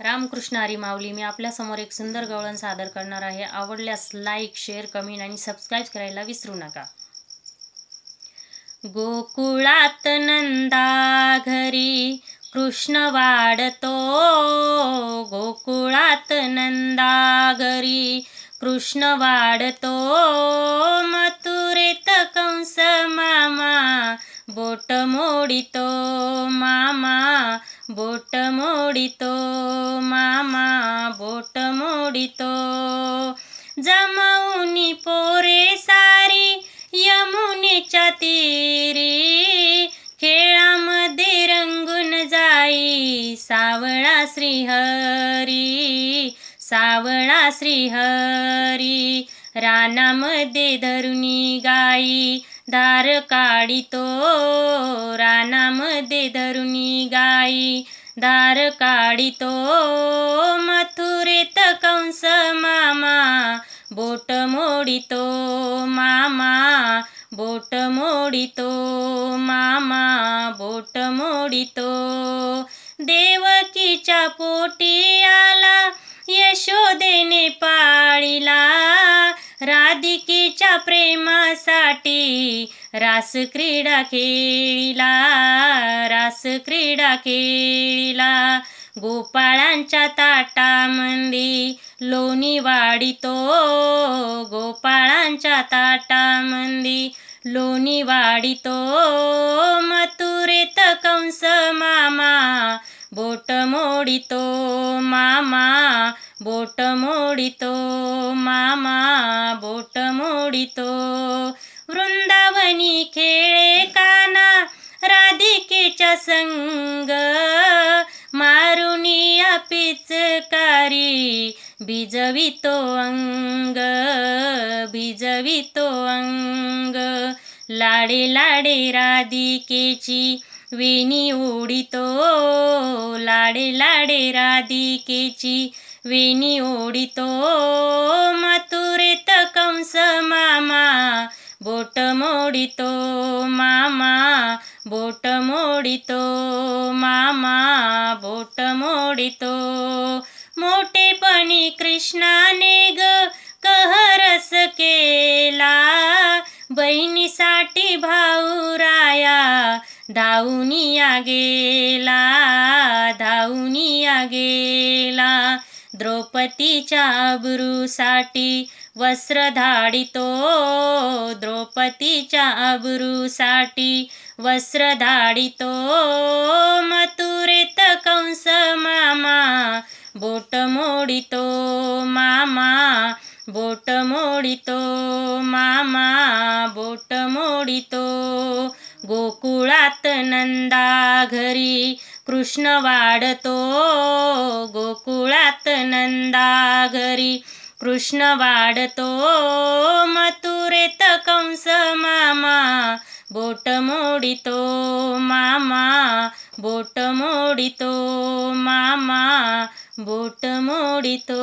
रामकृष्ण हरी माऊली मी आपल्यासमोर एक सुंदर गवळण सादर करणार आहे. आवडल्यास लाईक शेअर कमेंट आणि सबस्क्राईब करायला विसरू नका. गोकुळात नंदा घरी कृष्ण वाढतो. गोकुळात नंदा घरी कृष्ण वाढतो. मथुरेत कंस मामा बोट मोडितो. मा बोट मोडितो मामा बोट मोडितो. जमवनी पोरे सारी यमुनेच्या तीरी. खेळामध्ये रंगून जाई सावळा श्रीहरी सावळा श्रीहरी. रानामध्ये धरुणी गाई धार काढितो. रानामध्ये धरुणी गाई धार काढितो. मथुरेत कंस मामा बोट मोडितो. मामा बोट मोडितो. मामा बोट मोडितो. देवकीच्या पोटी आला. यशोदेने पाळीला. राधिकेच्या प्रेमासाठी रास क्रीडा खेळीला रास क्रीडा खेळीला. गोपाळांच्या ताटामंदी लोणी वाढितो गोपाळांच्या ताटामंदी लोणी वाढितो. मथुरेत कंस मामा बोट मोडितो मामा बोट मोडितो मामा बोट मोडितो. वृंदावनी खेळे काना राधिकेच्या संग. मारुनी पिचकारी भिजवितो अंग भिजवितो अंग. लाडे लाडे राधिकेची वेणी ओढितो लाडे लाडे राधिकेची वेणी ओढितो मथुरेत कंस मामा. बोट मोडितो मामा. बोट मोडितो मामा. बोट मोडितो. मोठेपणी कृष्णाने ग कहरस केला. बहिणीसाठी भाऊ राया. धावूनिया गेला. धावूनिया गेला. द्रौपदीच्या अब्रूसाठी वस्त्र धाडितो. द्रौपदीच्या अब्रूसाठी वस्त्र धाडितो. मथुरेत कंस मामा बोट मोडितो. मामा बोट मोडितो. मामा बोट मोडितो. गोकुळात नंदा घरी कृष्ण वाढतो. गोकुळात नंदा घरी. कृष्ण वाढतो मथुरेत कंस मामा. बोट मोडितो मामा. बोट मोडितो मामा. बोट मोडितो.